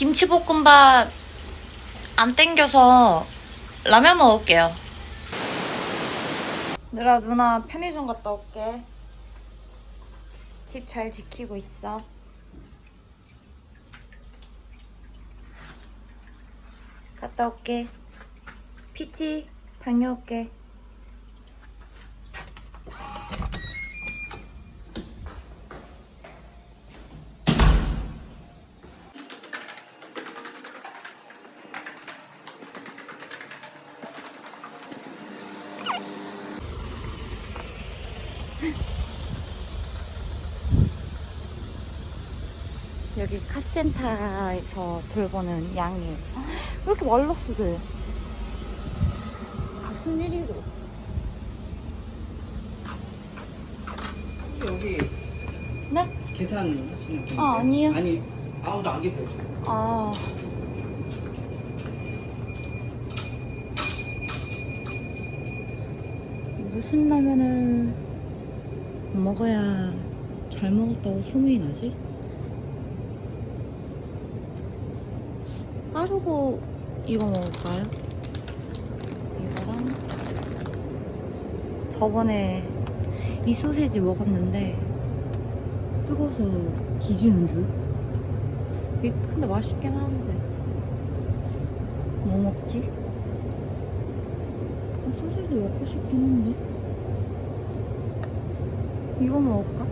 김치볶음밥 안 땡겨서 라면 먹을게요. 누나 누나 편의점 갔다 올게. 집 잘 지키고 있어. 갔다 올게. PT 다녀올게. 여기 카센터에서 돌보는 양이 왜 이렇게 말랐어 쟤 무슨 일이고 여기 네? 계산하시는 분? 아, 아니요. 아니 아무도 안 계세요 지금. 아 무슨 라면을 먹어야 잘 먹었다고 소문이 나지? 따르고 이거 먹을까요? 이거랑 저번에 이 소세지 먹었는데 뜨거워서 뒤지는 줄? 이- 근데 맛있긴 한데 뭐 먹지? 아, 소세지 먹고 싶긴 한데 이거 먹을까?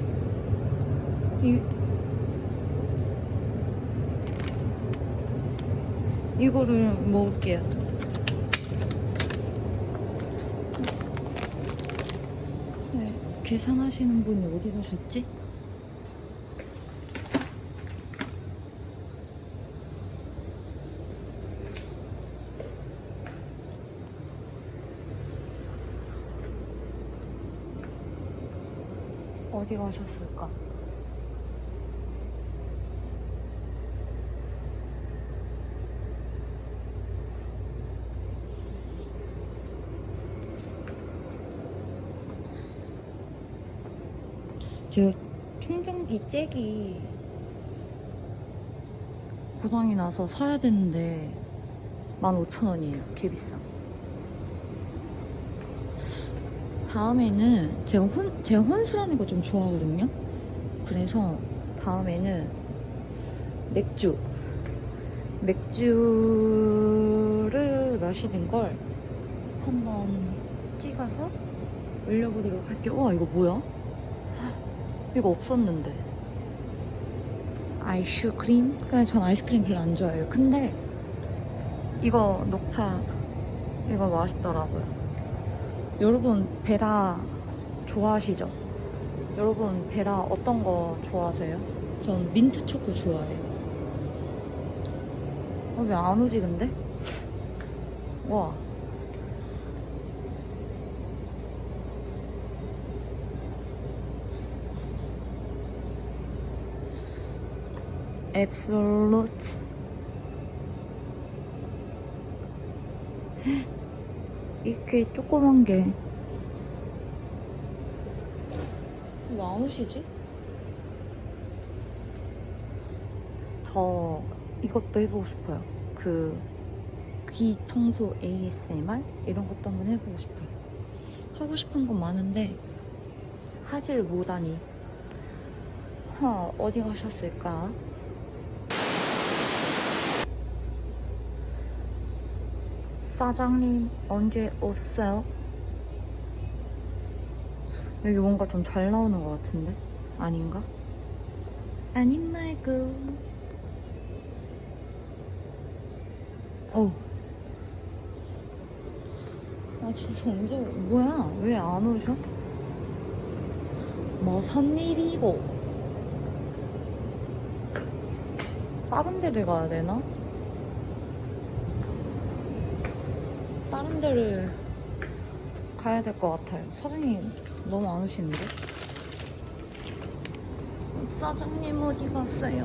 이 이거를 먹을게요. 네, 계산하시는 분이 어디 가셨지? 어디 가셨을까? 저 충전기 잭이 고장이 나서 사야 되는데 15,000원이에요. 개 비싸. 다음에는 제가 혼, 제가 혼술하는 거 좀 좋아하거든요. 그래서 다음에는 맥주. 맥주를 마시는 걸 한번 찍어서 올려보도록 할게요. 와, 이거 뭐야? 이거 없었는데. 아이스크림? 그냥 전 아이스크림 별로 안 좋아해요. 근데 이거 녹차 이거 맛있더라고요. 여러분 베라 좋아하시죠? 여러분 베라 어떤 거 좋아하세요? 전 민트 초코 좋아해요. 어, 왜 안 오지 근데? 와. 앱솔루트 이렇게 조그만 게 왜 안 오시지? 저 이것도 해보고 싶어요. 그 귀 청소 ASMR 이런 것도 한번 해보고 싶어요. 하고 싶은 건 많은데 하질 못하니. 어, 어디 가셨을까? 사장님 언제 오세요? 여기 뭔가 좀 잘 나오는 것 같은데? 아닌가? 아닌 말고 어. 아 진짜 언제 뭐야 왜 안 오셔? 무슨 일이고 다른 데를 가야 되나? 데를 가야 될 것 같아요. 사장님 너무 안 오시는데? 사장님 어디 갔어요?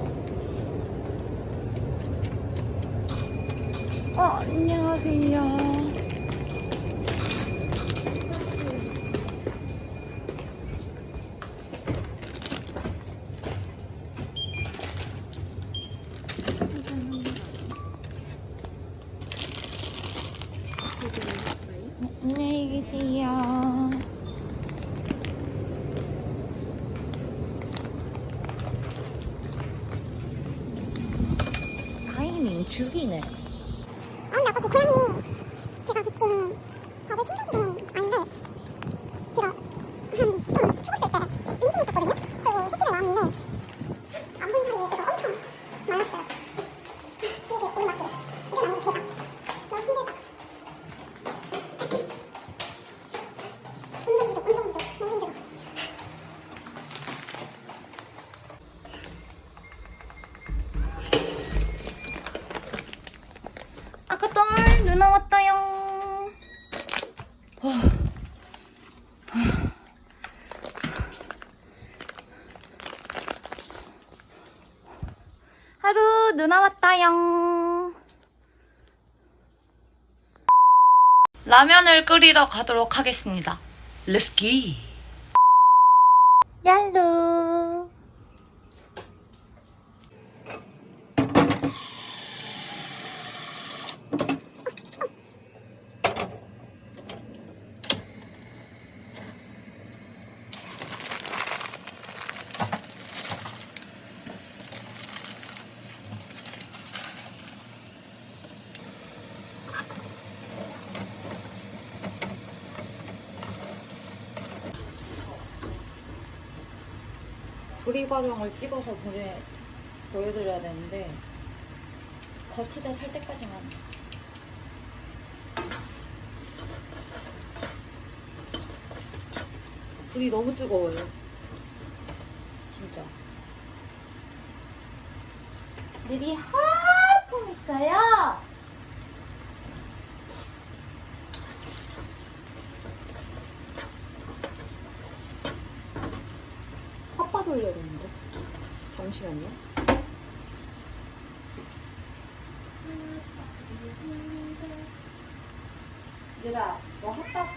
어, 안녕하세요. 안녕하세요. 타이밍 죽이네. 아, 근데 아까 그 고양이 제가 듣기로는 밥을 챙겨주는 아이인데 제가 한 좀 죽었을 때 임신을 했거든요. 그리고 새끼를 낳았는데 안 본 사이에 애가 엄청 많았어요. 지옥의 오르막길. 이건 아니고 대박. 너무 힘들다. 운동 부족, 운동 부족. 너무 힘들어. 아까 딸 누나 왔다요. 왔다요. 라면을 끓이러 가도록 하겠습니다. 렛츠기. 얄루. 조리 과정을 찍어서 보내, 보여드려야 되는데 거치대 살 때까지만. 불이 너무 뜨거워요. 진짜. 물이 하품 있어요 핫바 돌려야 되는데 잠시만요 얘들아 너 핫바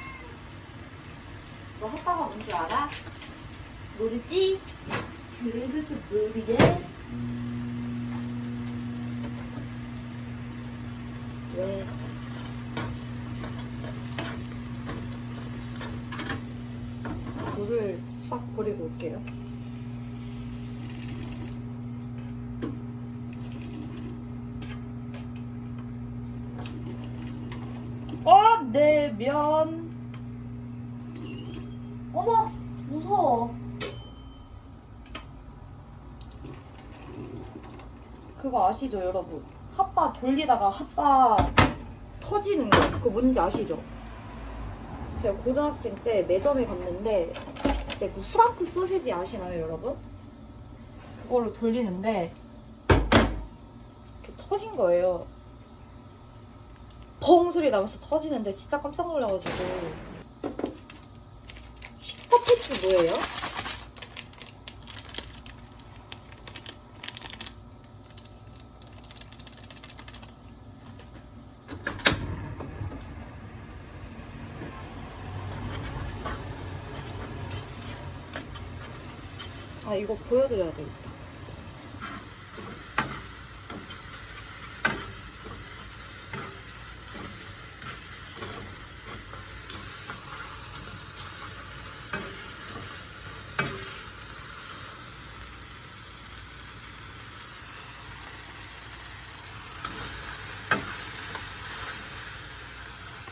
너 핫바가 뭔줄 알아? 모르지? 그래도 모르게 왜? 물을 싹 버리고 올게요. 어, 내 면. 어머, 무서워. 그거 아시죠, 여러분? 핫바 돌리다가 핫바 터지는 거. 그거 뭔지 아시죠? 제가 고등학생 때 매점에 갔는데 그때 그 프랑크 소세지 아시나요, 여러분? 그걸로 돌리는데 터진 거예요. 펑 소리 나면서 터지는데 진짜 깜짝 놀라가지고 슈퍼패치 뭐예요? 아 이거 보여드려야 되겠다.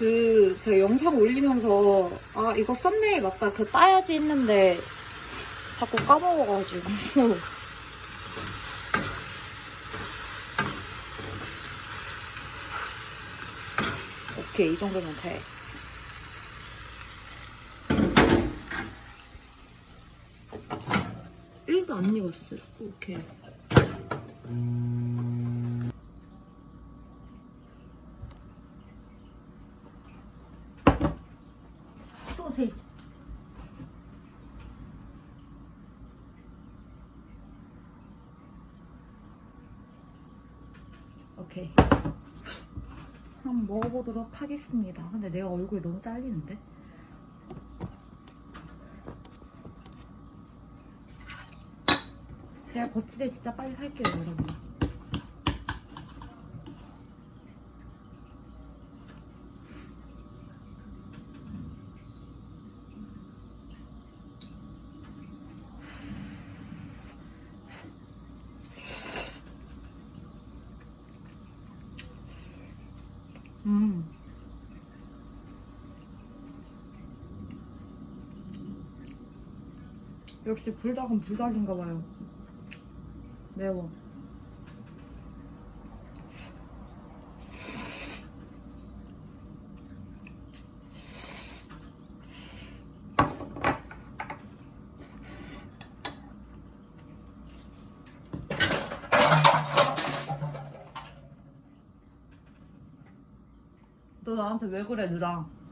그 제가 영상 올리면서 아 이거 썸네일 맞다. 그 따야지 했는데 자꾸 까먹어가지고. 오케이 이 정도면 돼. 일도안 익었어 오케이. 소세지 오케이. 먹어보도록 하겠습니다. 근데 내가 얼굴이 너무 잘리는데? 제가 거치대 진짜 빨리 살게요, 여러분. 역시 불닭은 불닭인가 봐요. 매워. 너 나한테 왜 그래, 누랑?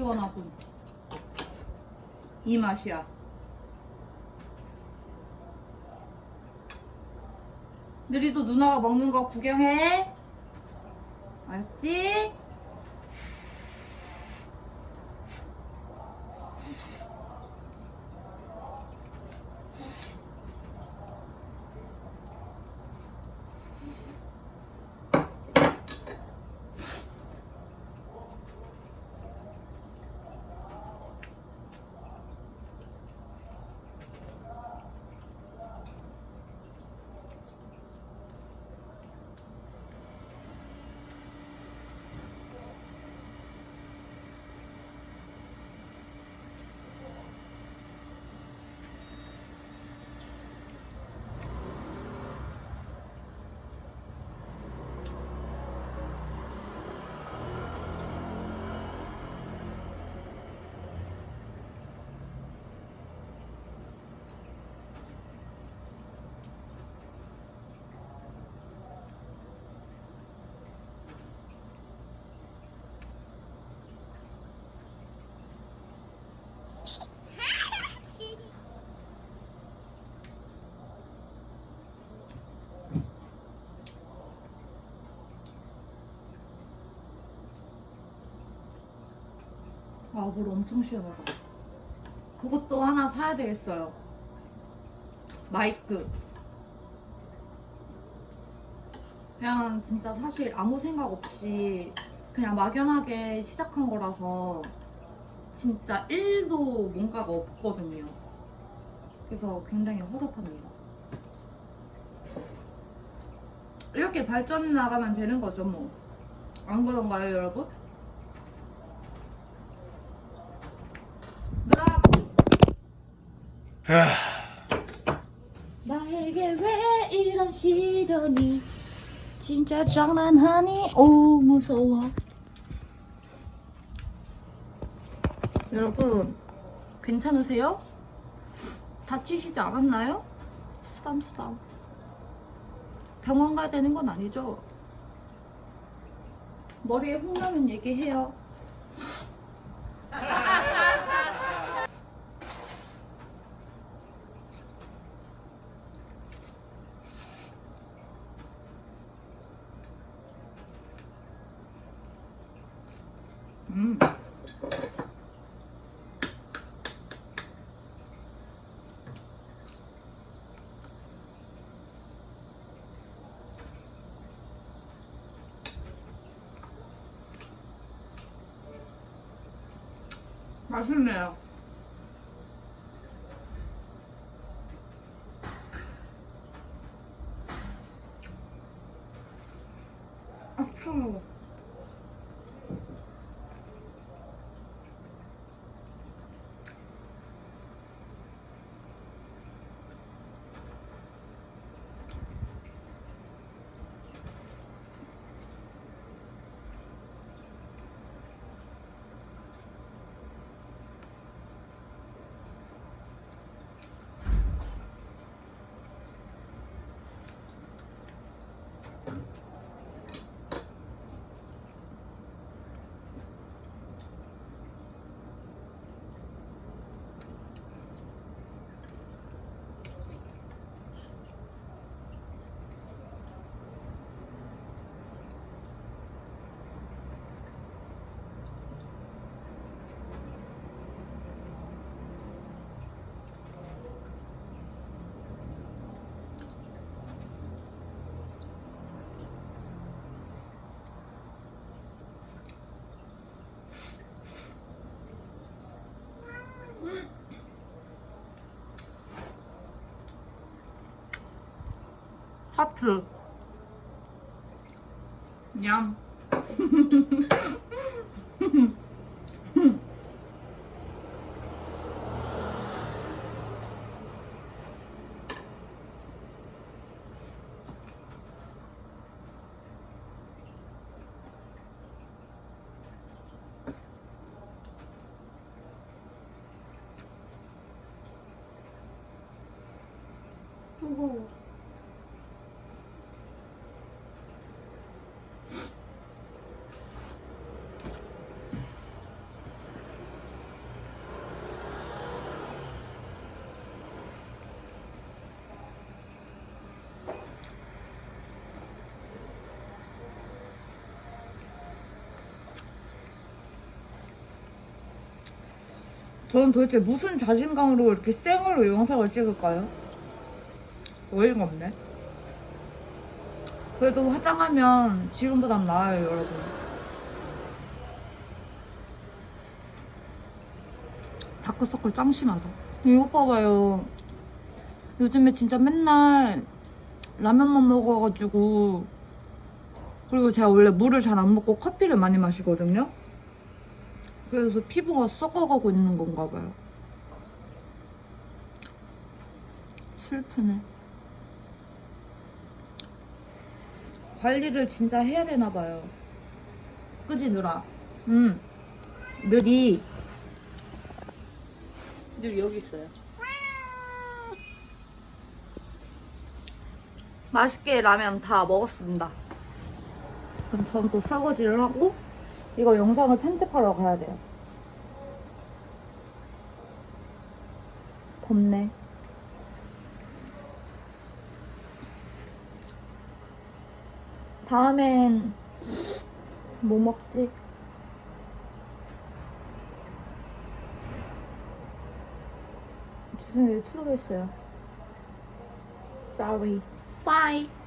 시원하군. 이 맛이야. 느리도 누나가 먹는 거 구경해. 알았지? 아, 물 엄청 시원하다. 그것도 하나 사야 되겠어요. 마이크. 그냥 진짜 사실 아무 생각 없이 그냥 막연하게 시작한 거라서 진짜 1도 뭔가가 없거든요. 그래서 굉장히 허접합니다. 이렇게 발전해 나가면 되는 거죠, 뭐. 안 그런가요, 여러분? 누나! 나에게 왜 시련이 진짜 장난하니 오 무서워 여러분 괜찮으세요? 다치시지 않았나요? 쓰담쓰담 병원 가야 되는 건 아니죠? 머리에 홍 나면 얘기해요 음. 맛있네요. 아, 차가워. 하트. 냠. 뜨거워. 저는 도대체 무슨 자신감으로 이렇게 생으로 영상을 찍을까요? 어이가 없네. 그래도 화장하면 지금보단 나아요, 여러분. 다크서클 짱 심하다. 이거 봐봐요. 요즘에 진짜 맨날 라면만 먹어가지고 그리고 제가 원래 물을 잘 안 먹고 커피를 많이 마시거든요. 그래서 피부가 썩어가고 있는 건가 봐요. 슬프네. 관리를 진짜 해야 되나 봐요. 그지 누라? 응. 늘이 늘 여기 있어요. 맛있게 라면 다 먹었습니다. 그럼 전 또 설거지를 하고 이거 영상을 편집하러 가야 돼요. 덥네. 다음엔 뭐 먹지? 죄송해요. 했어요. Sorry. Bye.